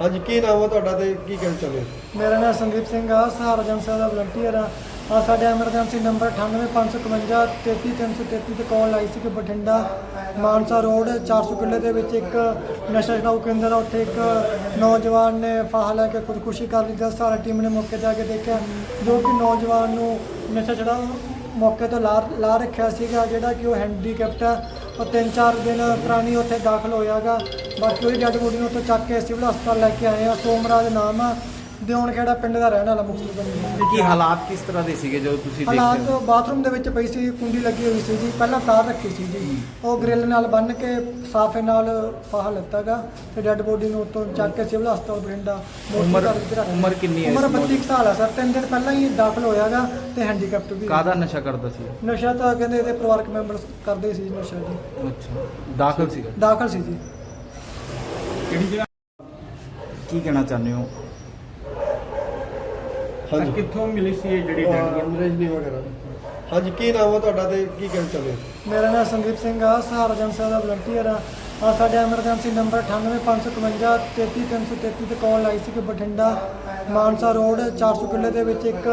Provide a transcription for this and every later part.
ਹਾਂਜੀ, ਕੀ ਨਾਮ ਆ ਤੁਹਾਡਾ ਤੇ ਕੀ ਕਹਿਣਾ ਚਾਹੁੰਦੇ ਹੋ? ਮੇਰਾ ਨਾਮ ਸੰਦੀਪ ਸਿੰਘ ਆ ਸਹਾਰਾ ਜਨਸਾ ਦਾ ਵਲੰਟੀਅਰ ਆ। ਆ ਸਾਡੇ ਐਮਰਜੈਂਸੀ ਨੰਬਰ 98551 33333 ਤੇ ਕਾਲ ਆਈ ਸੀ ਕਿ ਬਠਿੰਡਾ ਮਾਨਸਾ ਰੋਡ 400 ਕਿੱਲੇ ਦੇ ਵਿੱਚ ਇੱਕ ਨਸ਼ਾ ਛਡਾਊ ਕੇਂਦਰ ਆ। ਉੱਥੇ ਇੱਕ ਨੌਜਵਾਨ ਨੇ ਫਾਹਾ ਲੈ ਕੇ ਖੁਦਕੁਸ਼ੀ ਕਰ ਲਈ ਜਦ ਸਹਾਰਾ ਟੀਮ ਨੇ ਮੌਕੇ ਤੇ ਆ ਕੇ ਦੇਖਿਆ, ਜੋ ਕਿ ਨੌਜਵਾਨ ਨੂੰ ਨਸ਼ਾ ਛਡਾਊ ਮੌਕੇ ਤੋਂ ਲਾ ਲਾ ਰੱਖਿਆ ਸੀਗਾ, ਜਿਹੜਾ ਕਿ ਉਹ ਹੈਂਡੀਕੈਪਟ ਆ। ਉਹ ਤਿੰਨ ਚਾਰ ਦਿਨ ਪੁਰਾਣੀ ਉੱਥੇ ਦਾਖਲ ਹੋਇਆਗਾ ਬਾਕੀ ਉਹਦੀ ਡੈਡ ਬੋਡੀ ਨੂੰ ਉੱਥੋਂ ਚੱਕ ਕੇ ਸਿਵਲ ਹਸਪਤਾਲ ਲੈ ਕੇ ਆਏ ਆ। ਸੋਮਰਾਜ ਨਾਮ ਆ। ਦਿਉਣ ਖੇੜਾ ਪਿੰਡ ਦਾ ਰਹਿਣ ਵਾਲਾ ਮੁਕਤਸਰ ਤੇ ਕੀ ਹਾਲਾਤ ਕਿਸ ਤਰ੍ਹਾਂ ਦੇ ਸੀਗੇ ਜਦੋਂ ਤੁਸੀਂ ਹਾਲਾਤ ਦੇਖਦੇ ਬਾਥਰੂਮ ਦੇ ਵਿੱਚ ਪਈ ਸੀ ਕੁੰਡੀ ਲੱਗੀ ਹੋਈ ਸੀ ਜੀ। ਪਹਿਲਾਂ ਤਾਰ ਰੱਖੀ ਸੀ ਜੀ। ਉਹ ਗ੍ਰਿਲ ਨਾਲ ਬੰਨ ਕੇ ਸਾਫੇ ਨਾਲ ਫਾਹਾ ਲੱਤਾਗਾ ਤੇ ਡੈੱਡ ਬੋਡੀ ਨੂੰ ਉੱਤੋਂ ਚੱਕ ਕੇ ਸਿਵਲ ਹਸਪਤਾਲ ਬਰਿੰਡਾ ਉਮਰ ਉਮਰ ਕਿੰਨੀ ਹੈ ਉਮਰ ਨੌਜਵਾਨ 32 ਕੁ ਸਾਲ ਆ ਸਰ। ਤਿੰਨ ਦਿਨ ਪਹਿਲਾਂ ਹੀ ਦਾਖਲ ਹੋਇਆਗਾ ਤੇ ਹੈਂਡੀਕੈਪਟ ਵੀ ਕਾਹਦਾ ਨਸ਼ਾ ਕਰਦਾ ਸੀ? ਨਸ਼ਾ ਤਾਂ ਕਹਿੰਦੇ ਇਹਦੇ ਪਰਿਵਾਰਕ ਮੈਂਬਰ ਕਰਦੇ ਸੀ ਨਸ਼ਾ ਜੀ। ਅੱਛਾ। ਦਾਖਲ ਸੀਗਾ? ਦਾਖਲ ਸੀ ਜੀ। ਕਿਹੜੀ ਜਗ੍ਹਾ? ਕੀ ਕਹਿਣਾ ਚਾਹੁੰਦੇ ਹੋ? ਹਾਂਜੀ। ਕਿੱਥੋਂ ਮਿਲੀ ਸੀ ਇਹ ਜਿਹੜੀ ਡੈਡ ਅੰਗਰੇਜ਼ ਨਹੀਂ ਵਗੈਰਾ। ਹਾਂਜੀ ਕੀ ਨਾਮ ਆ ਤੁਹਾਡਾ ਤੇ ਕੀ ਕਹਿਣਾ ਚਾਹੁੰਦੇ ਹੋ? ਮੇਰਾ ਨਾਮ ਸੰਦੀਪ ਸਿੰਘ ਆ ਸਹਾਰਾ ਜਨਸੇਵਾ ਦਾ ਵਲੰਟੀਅਰ ਆ। ਆ ਸਾਡੇ ਐਮਰਜੈਂਸੀ ਨੰਬਰ 98551 33333 ਤੇ ਕਾਲ ਆਈ ਸੀ ਕਿ ਬਠਿੰਡਾ ਮਾਨਸਾ ਰੋਡ 400 ਕਿੱਲੇ ਦੇ ਵਿੱਚ ਇੱਕ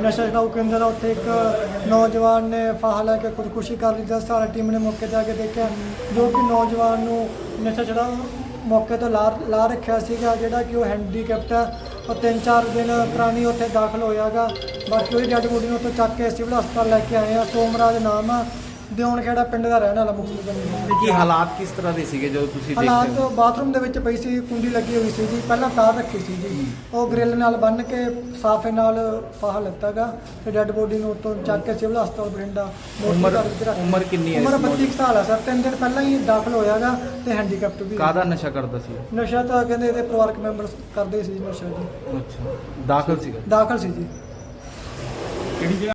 ਨਸ਼ਾ ਛਡਾਊ ਕੇਂਦਰ ਆ ਉੱਥੇ ਇੱਕ ਨੌਜਵਾਨ ਨੇ ਫਾਹਾ ਲੈ ਕੇ ਖੁਦਕੁਸ਼ੀ ਕਰ ਲਈ ਜਦ ਸਹਾਰਾ ਟੀਮ ਨੇ ਮੌਕੇ ਤੇ ਆ ਕੇ ਦੇਖਿਆ ਜੋ ਕਿ ਨੌਜਵਾਨ ਨੂੰ ਨਸ਼ਾ ਛਡਾਊ ਮੌਕੇ ਤੋਂ ਲਾ ਲਾ ਰੱਖਿਆ ਸੀਗਾ, ਜਿਹੜਾ ਕਿ ਉਹ ਹੈਂਡੀਕੈਪਟ ਹੈ ਉਹ ਤਿੰਨ ਚਾਰ ਦਿਨ ਪੁਰਾਣੀ ਉੱਥੇ ਦਾਖਲ ਹੋਇਆਗਾ। ਬਾਕੀ ਉਹਦੀ ਡੈਡ ਬੋਡੀ ਨੂੰ ਉੱਥੋਂ ਚੱਕ ਕੇ ਸਿਵਲ ਹਸਪਤਾਲ ਲੈ ਕੇ ਆਏ ਆ ਸੋਮਰਾਜ ਨਾਮ ਆ। ਦਿਉਣ ਖੇੜਾ ਪਿੰਡ ਦਾ ਰਹਿਣ ਵਾਲਾ ਮੁਕਤਸਰ ਪਿੰਡ ਤੇ ਕੀ ਹਾਲਾਤ ਕਿਸ ਤਰ੍ਹਾਂ ਦੇ ਸੀਗੇ ਜਦੋਂ ਤੁਸੀਂ ਹਾਲਾਤ ਦੇਖਦੇ ਹੋ ਬਾਥਰੂਮ ਦੇ ਵਿੱਚ ਪਈ ਸੀ ਕੁੰਡੀ ਲੱਗੀ ਹੋਈ ਸੀ ਜੀ ਪਹਿਲਾਂ ਤਾਰ ਰੱਖੀ ਸੀ ਜੀ। ਉਹ ਗ੍ਰਿਲ ਨਾਲ ਬੰਨ ਕੇ ਸਾਫੇ ਨਾਲ ਫਾਹਾ ਲੱਤਾਗਾ ਤੇ ਡੈੱਡ ਬੋਡੀ ਨੂੰ ਉੱਤੋਂ ਚੱਕ ਕੇ ਸਿਵਲ ਹਸਪਤਾਲ ਬਰਿੰਡਾ ਉਮਰ ਉਮਰ ਕਿੰਨੀ ਹੈ ਇਸ ਉਮਰ 32 ਨੌਜਵਾਨ ਕੁ ਸਾਲ ਆ ਸਰ ਤਿੰਨ ਦਿਨ ਪਹਿਲਾਂ ਹੀ ਦਾਖਲ ਹੋਇਆਗਾ ਤੇ ਹੈਂਡੀਕੈਪਟ ਵੀ। ਕਾਹਦਾ ਨਸ਼ਾ ਕਰਦਾ ਸੀ? ਨਸ਼ਾ ਤਾਂ ਕਹਿੰਦੇ ਇਹਦੇ ਪਰਿਵਾਰਕ ਮੈਂਬਰ ਕਰਦੇ ਸੀ ਨਸ਼ਾ ਜੀ। ਅੱਛਾ। ਦਾਖਲ ਸੀਗਾ? ਦਾਖਲ ਸੀ ਜੀ। ਕਿਹੜੀ ਜਗ੍ਹਾ?